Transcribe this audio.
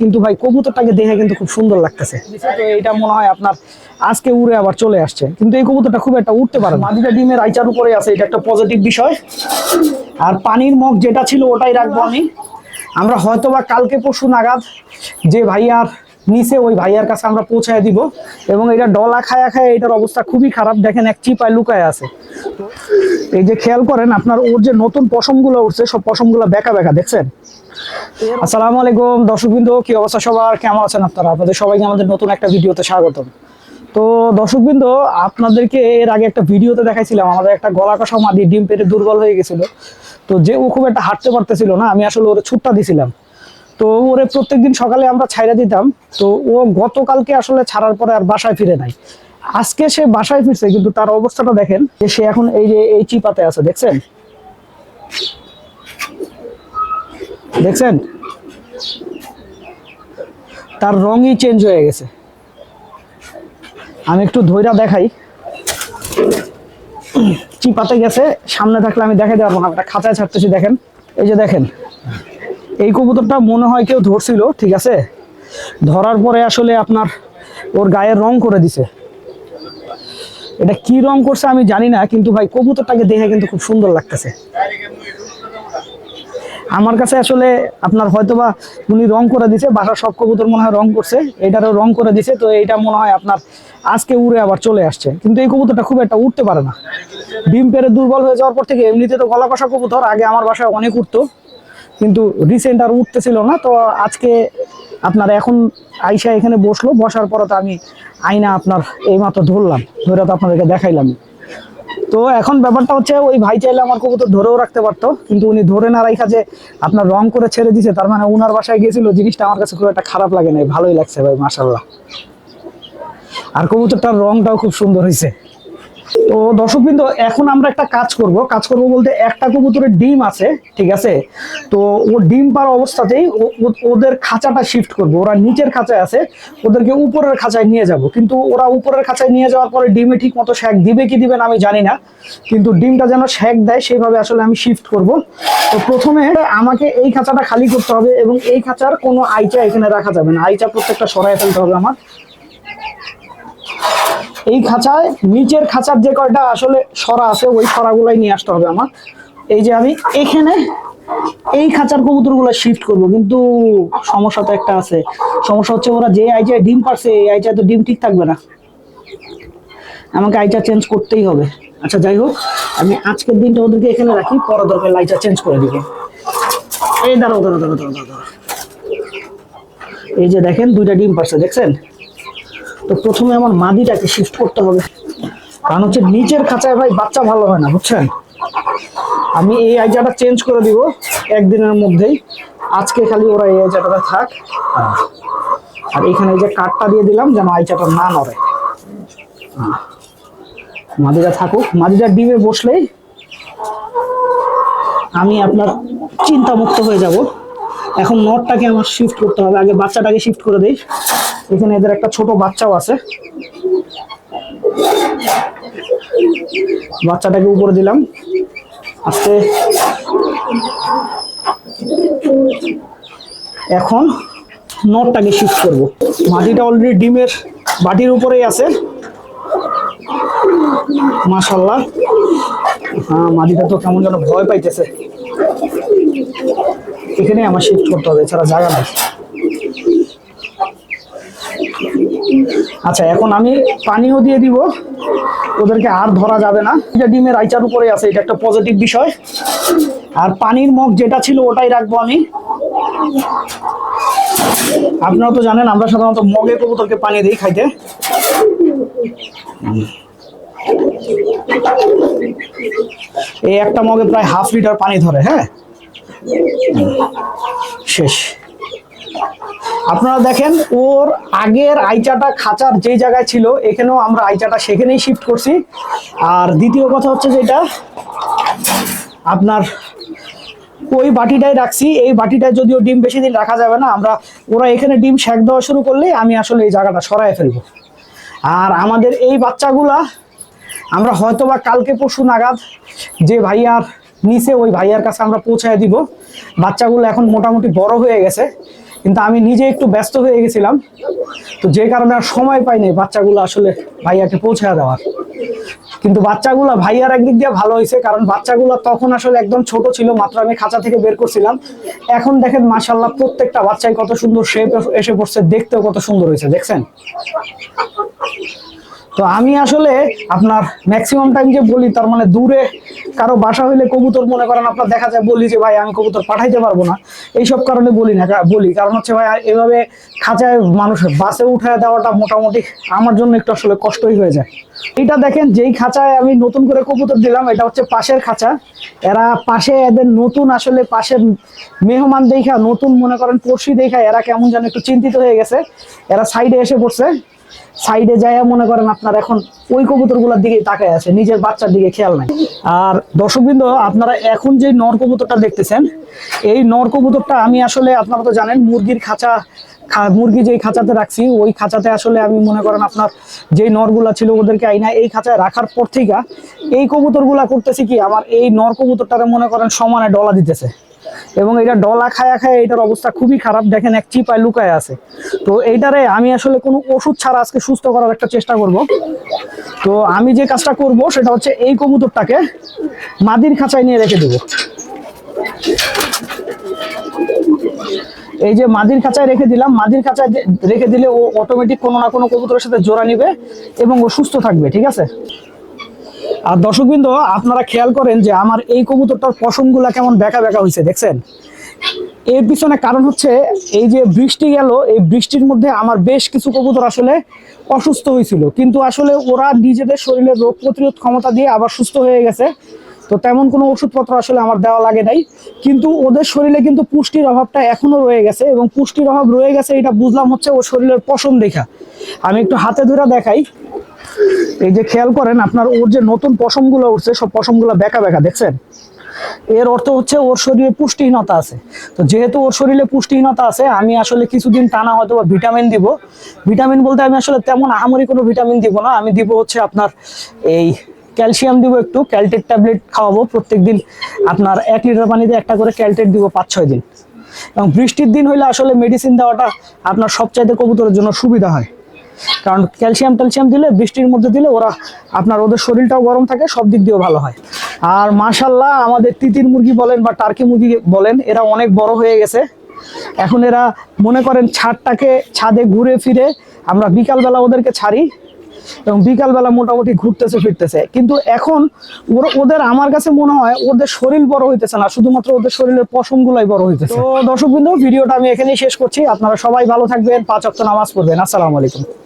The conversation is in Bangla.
কিন্তু ভাই কবুতরটাকে দেখে কিন্তু খুব সুন্দর লাগতেছে। এটা মনে হয় আপনার আজকে উড়ে আবার চলে আসছে। কিন্তু এই কবুতরটা খুব একটা উঠতে পারে মাদিটা ডিমের আইচার উপরে আছে এটা একটা পজিটিভ বিষয়। আর পানির মগ যেটা ছিল ওটাই রাখব আমি। আমরা হয়তো বা কালকে পরশু নাগাদ যে ভাইয়ার নিচে ওই ভাইয়ার কাছে আমরা পৌঁছায় দিব। এবং এটা ডলা খায়া খায় এটার অবস্থা খুবই খারাপ। দেখেন এক চিপায় লুকায় আছে। এই যে খেয়াল করেন, আপনার ওর যে নতুন পশমগুলো উঠছে, সব পশমগুলো বেকা বেকা, দেখছেন? আসসালামু আলাইকুম দর্শকবৃন্দ, কি অবস্থা সবার? কেমন আছেন আপনারা? আপনাদের সবাইকে আমাদের নতুন একটা ভিডিওতে স্বাগতম। তো দর্শকবৃন্দ, আপনাদেরকে এর আগে একটা ভিডিওতে দেখাইছিলাম, আমাদের একটা গলা কষা মাদি ডিম পেটে দুর্বল হয়ে গেছিল। তো যে ও খুব একটা হাঁটতে পারতেছিল না, আমি আসলে ওরে ছুটটা দিছিলাম। তো ওরে প্রত্যেকদিন সকালে আমরা ছাইরা দিতাম। তো ও গতকালকে আসলে ছাড়ার পরে আর বাসায় ফিরে নাই। আজকে সে বাসায় ফিরছে, কিন্তু তার অবস্থাটা দেখেন, যে সে এখন এই যে এই চিপাতে আছে, দেখছেন? দেখছেন? তার রঙই চেঞ্জ হয়ে গেছে। আমি একটু ধৈরা দেখাই। চিপাতে গেছে, সামনে থাকলে আমি দেখাই দেবো না একটা খাঁচায় ছাড়তেছি, দেখেন। এই যে দেখেন এই কবুতরটা মনে হয় কেউ ধরছিল, ঠিক আছে? ধরার পরে আসলে আপনার ওর গায়ের রং করে দিছে। এটা কি রং করছে আমি জানি না, কিন্তু ভাই কবুতরটাকে দেখে কিন্তু খুব সুন্দর লাগতেছে। আমার কাছে আসলে আপনার হয়তোবা উনি রং করে দিছে, বাসার সব কবুতর মনে হয় রং করছে, এটারও রং করে দিছে, তো এইটা মনে হয় আপনার আজকে উড়ে আবার চলে আসছে। কিন্তু এই কবুতরটা খুব একটা উঠতে পারে না। ডিম পেরে দুর্বল হয়ে যাওয়ার পর থেকে এমনিতে তো গলা কষা কবুতর, আগে আমার বাসায় অনেক উঠতো কিন্তু রিসেন্ট আর উঠতেছিল না, তো আজকে আপনার এখন আইসা এখানে বসল, বসার পরে তো আমি আইনা আপনার এইমাত্র ধরলাম, ধরে তো আপনাদেরকে দেখাইলাম তো এখন ব্যাপারটা হচ্ছে ওই ভাই চাইলে আমার কবুতর ধরেও রাখতে পারতো, কিন্তু উনি ধরে না রাখা যে আপনার রং করে ছেড়ে দিছে, তার মানে উনার বাসায় গিয়েছিল, জিনিসটা আমার কাছে খুব একটা খারাপ লাগে না ভালোই লাগছে ভাই মাসাল্লাহ আর কবুতরটার রংটাও খুব সুন্দর হয়েছে তো দর্শকবৃন্দ, এখন আমরা একটা কাজ করব। কাজ করব বলতে একটা কবুতরের ডিম আছে, ঠিক আছে? তো ও ডিম পার অবস্থাতেই ওদের খাঁচাটা শিফট করব। ওরা নিচের খাঁচায় আছে, ওদেরকে উপরের খাঁচায় নিয়ে যাব। কিন্তু ওরা উপরের খাঁচায় নিয়ে যাওয়ার পরে ডিমে ঠিক মতো শেক দিবে কি দিবে না আমি জানি না। কিন্তু ডিমটা যেন শেক দেয়, সেইভাবে আসলে আমি শিফট করব। তো প্রথমে আমাকে এই খাঁচাটা খালি করতে হবে এবং এই খাঁচার কোনো আইচা এখানে রাখা যাবে না। আইচা প্রত্যেকটা সরাই ফেলতে হবে আমার। এই খাঁচায়, নিচের খাঁচার যে কয়টা আসলে সরা আছে, ওই সরাগুলাই নিয়ে আসতে হবে আমার। এই যে আমি এখানে এই খাঁচার কবুতরগুলো শিফট করব, কিন্তু সমস্যা তো একটা আছে। সমস্যা হচ্ছে ওরা যে আইচায় ডিম পারছে, এই আইচায় তো ডিম ঠিক থাকবে না। আমাকে আইচা চেঞ্জ করতেই হবে। আচ্ছা যাই হোক, আমি আজকের দিনটা ওদেরকে এখানে রাখি, পরে দরকার লাইচা চেঞ্জ করে দিব। এই দাঁড়াও দাঁড়াও দাঁড়াও দাঁড়াও দাঁড়াও। এই যে দেখেন, দুইটা ডিম পারছে, দেখছেন? তো প্রথমে আমার মাদিটাকে শিফট করতে হবে। কারণ হচ্ছে নিচের খাঁচায় ভাই বাচ্চা ভালো হয় না, বুঝছেন? আমি এই আইজাটা চেঞ্জ করে দিব একদিনের মধ্যেই। আজকে খালি ওরা এই আইজাটা থাক। আর এখানে এই যে কাঠটা দিয়ে দিলাম যেন আইচাটা না নড়ে। মাদিটা থাকুক। মাদিটা ডিমে বসলেই আমি আপনার চিন্তা মুক্ত হয়ে যাব। এখন নটটাকে আমার শিফট করতে হবে। আগে বাচ্চাটাকে শিফট করে দিই। এখানে এদের একটা ছোট বাচ্চাও আছে। বাচ্চাটাকে উপরে দিলাম। আস্তে। এখন নটটাকে শিফট করব। মাটিটা অলরেডি ডিমের বাটির উপরেই আছে। মাশাল্লাহ হ্যাঁ মাটিটা তো কেমন যেন ভয় পাইতেছে। এখানে আমার শিফট করতে হবে, এছাড়া জায়গা নাই। আচ্ছা এখন আমি পানিও দিয়ে দিব। ওদেরকে আর ধরা যাবে না। এটা ডিমের আইচার উপরে আছে, এটা একটা পজিটিভ বিষয়। আর পানির মগ যেটা ছিল ওটাই রাখব আমি। আপনারা তো জানেন, আমরা সাধারণত মগে কবুতরকে পানি দিই খাইতে। এই একটা মগে প্রায় হাফ লিটার পানি ধরে হ্যাঁ? শেষ। আপনারা দেখেন, ওর আগের আইচাটা খাঁচার যে জায়গায় ছিল, এখানেও আমরা আইচাটা সেখানেই শিফট করছি। আর দ্বিতীয় কথা হচ্ছে যেটা আপনার ওই বাটিটাই রাখছি। এই বাটিটায় যদিও ডিম বেশি দিন রাখা যাবে না, আমরা ওরা এখানে ডিম শেক দেওয়া শুরু করলেই আমি আসলে এই জায়গাটা সরাই ফেলব। আর আমাদের এই বাচ্চাগুলা, আমরা হয়তোবা কালকে পরশু নাগাদ যে ভাইয়ার নিচে ওই ভাইয়ার কাছে আমরা পৌঁছায় দিব। বাচ্চাগুলো এখন মোটামুটি বড় হয়ে গেছে, কিন্তু আমি নিজে একটু ব্যস্ত হয়ে গেছিলাম। তো যে কারণে আর সময় পাইনি বাচ্চাগুলো আসলে ভাইয়াকে পৌঁছায় দেওয়ার। কিন্তু বাচ্চাগুলো ভাইয়ার একদিক দিয়ে ভালো হয়েছে, কারণ বাচ্চাগুলো তখন আসলে একদম ছোট ছিল, মাত্র আমি খাঁচা থেকে বের করছিলাম। এখন দেখেন মাশাল্লাহ প্রত্যেকটা বাচ্চাই কত সুন্দর শেপ এসে পড়ছে, দেখতেও কত সুন্দর হয়েছে, দেখছেন? তো আমি আসলে আপনার ম্যাক্সিমাম টাইম যে বলি, তার মানে দূরে কারও বাসা হইলে কবুতর মনে করেন, আপনার দেখা যায়, বলি যে, ভাই, আমি কবুতর পাঠাইতে পারব না। এইসব কারণে বলি না বলি। কারণ হচ্ছে, ভাই, এভাবে খাঁচায় মানুষের বাসে উঠায় দেওয়াটা মোটামুটি আমার জন্য একটু আসলে কষ্টই হয়ে যায়। এটা দেখেন, যেই খাঁচায় আমি নতুন করে কবুতর দিলাম, এটা হচ্ছে পাশের খাঁচা। এরা পাশে এদের নতুন আসলে পাশের মেহমান দেখা, নতুন মনে করেন পড়শি দেখা, এরা কেমন যেন একটু চিন্তিত হয়ে গেছে। এরা সাইডে এসে পড়ছে। সাইডে যায় মনে করেন আপনার এখন ওই কবুতরগুলোর দিকে তাকায় আছে, নিজের বাচ্চার দিকে খেয়াল নাই। আর দর্শকবৃন্দ, আপনারা এখন যে নর কবুতরটা দেখতেছেন, এই নর কবুতরটা আমি আসলে আপনারা তো জানেন, মুরগির খাঁচা মুরগি যেই খাঁচাতে রাখছি, ওই খাঁচাতে আসলে আমি মনে করেন আপনার যেই নরগুলা ছিল ওদেরকে আইনা এই খাঁচায় রাখার পর থেকে এই কবুতরগুলা করতেছি কি, আমার এই নর কবুতরটারে মনে করেন সমানে ডলা দিতেছে। এবং এটা ডলা খায়া খায় এটার অবস্থা খুবই খারাপ, দেখেন এক চিপায় লুকায় আছে। তো এইটারে আমি আসলে কোনো ওষুধ ছাড়া আজকে সুস্থ করার একটা চেষ্টা করব। তো আমি যে কাজটা করব সেটা হচ্ছে এই কবুতরটাকে মাদির খাঁচায় নিয়ে রেখে দেবো। এই যে মাদির খাঁচায় রেখে দিলাম, মাদির খাঁচায় রেখে দিলে ও অটোমেটিক কোনো না কোনো কবুতরের সাথে জোড়া নিবে এবং ও সুস্থ থাকবে, ঠিক আছে? আর দর্শকবৃন্দ, আপনারা খেয়াল করেন যে আমার এই কবুতরটার পশমগুলা কেমন বেঁকা বেঁকা হয়েছে দেখছেন? এর পিছনে কারণ হচ্ছে এই যে বৃষ্টি গেল, এই বৃষ্টির মধ্যে আমার বেশ কিছু কবুতর আসলে অসুস্থ হয়েছিল কিন্তু আসলে ওরা নিজেদের শরীরের রোগ প্রতিরোধ ক্ষমতা দিয়ে আবার সুস্থ হয়ে গেছে। তো তেমন কোনো ওষুধপত্র আসলে আমার দেওয়া লাগে নাই। কিন্তু ওদের শরীরে কিন্তু পুষ্টির অভাবটা এখনও রয়ে গেছে এবং পুষ্টির অভাব রয়ে গেছে এটা বুঝলাম হচ্ছে ওর শরীরের পশম দেখা। আমি একটু হাতে ধরে দেখাই। এই যে খেয়াল করেন, আপনার ওর যে নতুন পশমগুলো উঠছে, সব পশমগুলো বেঁকা বেঁকা, দেখছেন? এর অর্থ হচ্ছে ওর শরীরে পুষ্টিহীনতা আছে। তো যেহেতু ওর শরীরে পুষ্টিহীনতা আছে, আমি আসলে কিছুদিন টানা হয়তো বা ভিটামিন দিব। ভিটামিন বলতে আমি আসলে তেমন আহামরি কোনো ভিটামিন দিব না, আমি দিব হচ্ছে আপনার এই ক্যালসিয়াম দিব একটু ক্যালটেট ট্যাবলেট খাওয়াবো। প্রত্যেকদিন আপনার এক লিটার পানিতে একটা করে ক্যালটেট দিব পাঁচ ছয় দিন। এবং বৃষ্টির দিন হইলে আসলে মেডিসিন দেওয়াটা আপনার সবচাইতে কবুতরের জন্য সুবিধা হয়। কারণ ক্যালসিয়াম ট্যালসিয়াম দিলে, বৃষ্টির মধ্যে দিলে ওরা আপনার ওদের শরীরটাও গরম থাকে, সব দিক দিয়েও ভালো হয়। আর মাশাল্লাহ আমাদের তিতির মুরগি বলেন বা টার্কি মুরগি বলেন, এরা অনেক বড় হয়ে গেছে। এখন এরা মনে করেন ছাদটাকে, ছাদে ঘুরে ফিরে আমরা বিকালবেলা ওদেরকে ছাড়ি। এবং বিকালবেলা মোটামুটি ঘুরতেছে ফিরতেছে। কিন্তু এখন ওদের আমার কাছে মনে হয় ওদের শরীর বড় হইতেছে না শুধুমাত্র ওদের শরীরের পশমগুলাই বড় হইতেছে। তো দর্শক বিন্দু ভিডিওটা আমি এখানেই শেষ করছি। আপনারা সবাই ভালো থাকবেন পাঁচ অক্ট নামাজ পড়বেন। আসসালামু আলাইকুম।